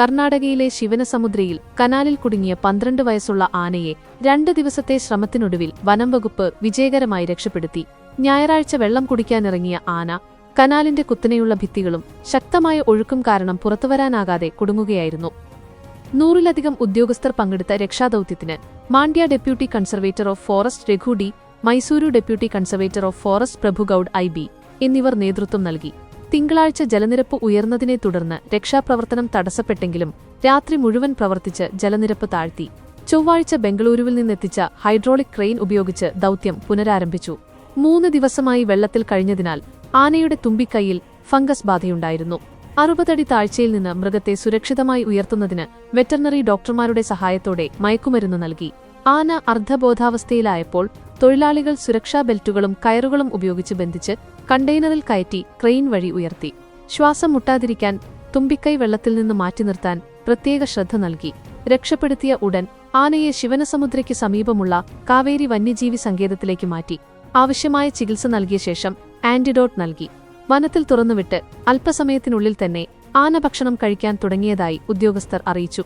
കർണാടകയിലെ ശിവനസമുദ്രയിൽ കനാലിൽ കുടുങ്ങിയ പന്ത്രണ്ട് വയസ്സുള്ള ആനയെ രണ്ട് ദിവസത്തെ ശ്രമത്തിനൊടുവിൽ വനം വകുപ്പ് വിജയകരമായി രക്ഷപ്പെടുത്തി. ഞായറാഴ്ച വെള്ളം കുടിക്കാനിറങ്ങിയ ആന കനാലിന്റെ കുത്തനെയുള്ള ഭിത്തികളും ശക്തമായ ഒഴുക്കും കാരണം പുറത്തുവരാനാകാതെ കുടുങ്ങുകയായിരുന്നു. നൂറിലധികം ഉദ്യോഗസ്ഥർ പങ്കെടുത്ത രക്ഷാദൌത്യത്തിന് Mandya deputy conservator of forest Raghu D Mysuru deputy conservator of forest Prabhugoud I B എന്നിവർ നേതൃത്വം നൽകി. തിങ്കളാഴ്ച ജലനിരപ്പ് ഉയർന്നതിനെ തുടർന്ന് രക്ഷാപ്രവർത്തനം തടസ്സപ്പെട്ടെങ്കിലും രാത്രി മുഴുവൻ പ്രവർത്തിച്ച് ജലനിരപ്പ് താഴ്ത്തി. ചൊവ്വാഴ്ച ബംഗളൂരുവിൽ നിന്നെത്തിച്ച ഹൈഡ്രോളിക് ക്രെയിൻ ഉപയോഗിച്ച് ദൌത്യം പുനരാരംഭിച്ചു. മൂന്ന് ദിവസമായി വെള്ളത്തിൽ കഴിഞ്ഞതിനാൽ ആനയുടെ തുമ്പിക്കൈയിൽ ഫംഗസ് ബാധയുണ്ടായിരുന്നു. അറുപതടി താഴ്ചയിൽ നിന്ന് മൃഗത്തെ സുരക്ഷിതമായി ഉയർത്തുന്നതിന് വെറ്ററിനറി ഡോക്ടർമാരുടെ സഹായത്തോടെ മയക്കുമരുന്ന് നൽകി. ആന അർദ്ധബോധാവസ്ഥയിലായപ്പോൾ തൊഴിലാളികൾ സുരക്ഷാ ബെൽറ്റുകളും കയറുകളും ഉപയോഗിച്ച് ബന്ധിച്ച് കണ്ടെയ്നറിൽ കയറ്റി ക്രെയിൻ വഴി ഉയർത്തി. ശ്വാസം മുട്ടാതിരിക്കാൻ തുമ്പിക്കൈ വെള്ളത്തിൽ നിന്ന് മാറ്റി നിർത്താൻ പ്രത്യേക ശ്രദ്ധ നൽകി. രക്ഷപ്പെടുത്തിയ ഉടൻ ആനയെ ശിവനസമുദ്രയ്ക്ക് സമീപമുള്ള കാവേരി വന്യജീവി സങ്കേതത്തിലേക്ക് മാറ്റി. ആവശ്യമായ ചികിത്സ നൽകിയ ശേഷം ആന്റിഡോട്ട് നൽകി. വനത്തിൽ തുറന്നുവിട്ട് അല്പസമയത്തിനുള്ളിൽ തന്നെ ആന ഭക്ഷണം കഴിക്കാൻ തുടങ്ങിയതായി ഉദ്യോഗസ്ഥർ അറിയിച്ചു.